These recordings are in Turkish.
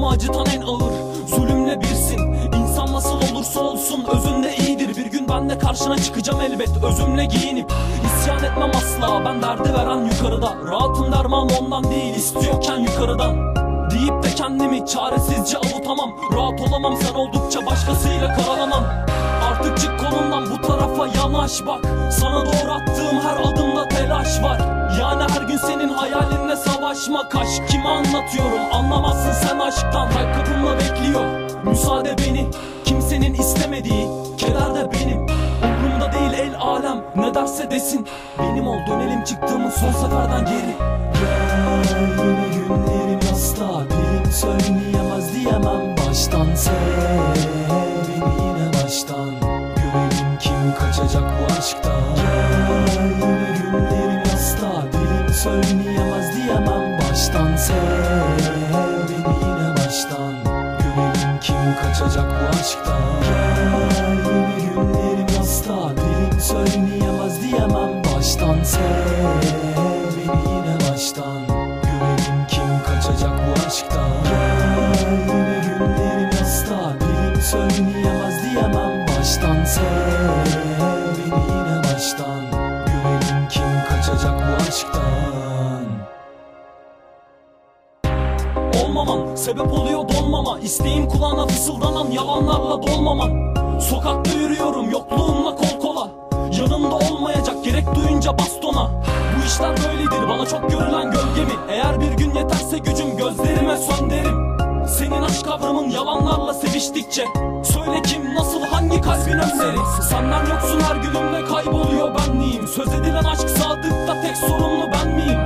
Canımı acıtan en ağır zulümle birsin. İnsan nasıl olursa olsun özünde iyidir. Bir gün ben de karşına çıkacağım elbet. Özümle giyinip İsyan etmem asla. Ben derdi veren yukarıda. Rahatım derman ondan değil. İstiyorken yukarıdan. Deyip de kendimi çaresizce avutamam. Rahat olamam sen oldukça başkasıyla karalamam. Artık çık kolumdan bu tarafa yanaş bak. Sana doğru attığım her adımda telaş var. Yani her gün senin hayalinle savaşmak Aşk kime anlatıyorum? Anlamazsın sen aşktan Kalp kapımda bekliyor müsaade beni Kimsenin istemediği keder de benim. Umrumda değil el alem ne derse desin. Benim ol dönelim çıktığımız son seferden geri. Gel yine günlerim asla Dilim söyleyemez diyemem. Baştan Sev beni yine baştan. Görelim kim kaçacak bu aşktan kaçacak bu aşktan günlerim asla Dilim söyleyemez diyemem. Baştan Sev baştan. Görelim kim kaçacak bu aşktan Gel günlerim asla Dilim söyleyemez diyemem. Baştan Sev Olmaman sebep oluyor donmama. İsteğim kulağına fısıldanan yalanlarla dolmaman Sokakta yürüyorum yokluğumla kol kola. Yanımda olmayacak gerek duyunca bastona. Bu işler böyledir bana çok görülen gölgemi Eğer bir gün yeterse gücüm gözlerime sön derim senin aşk kavramın yalanlarla seviştikçe. Söyle kim nasıl hangi kalbin önleri Senden yoksun her günümde kayboluyor benliğim Söz edilen aşk sadıkta tek sorumlu ben miyim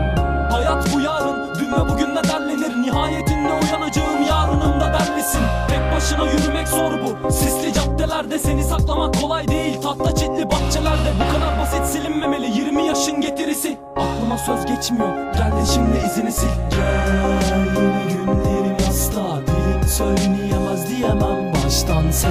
zor bu. Sisli caddelerde seni saklamak kolay değil. Tahta çitli bahçelerde bu kadar basit silinmemeli. 20 yaşın getirisi. Aklıma söz geçmiyor. Gel de şimdi izini sil. Gel yine günlerim asla Dilim söyleyemez diyemem baştan. Sev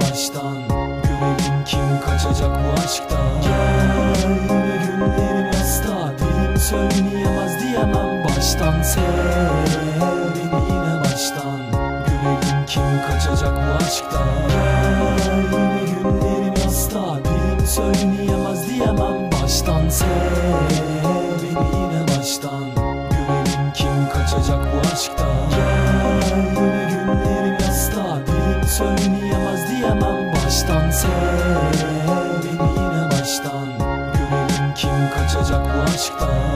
baştan. Görelim kim kaçacak bu aşktan. Gel günlerim asla Dilim söyleyemez diyemem baştan. Sev kim kaçacak bu aşktan? Gel yine günlerim asla Dilim söyleyemez diyemem. Baştan Sev beni yine baştan. Görelim kim kaçacak bu aşktan? Gel yine günlerim asla Dilim söyleyemez diyemem. Baştan Sev beni yine baştan. Görelim kim kaçacak bu aşktan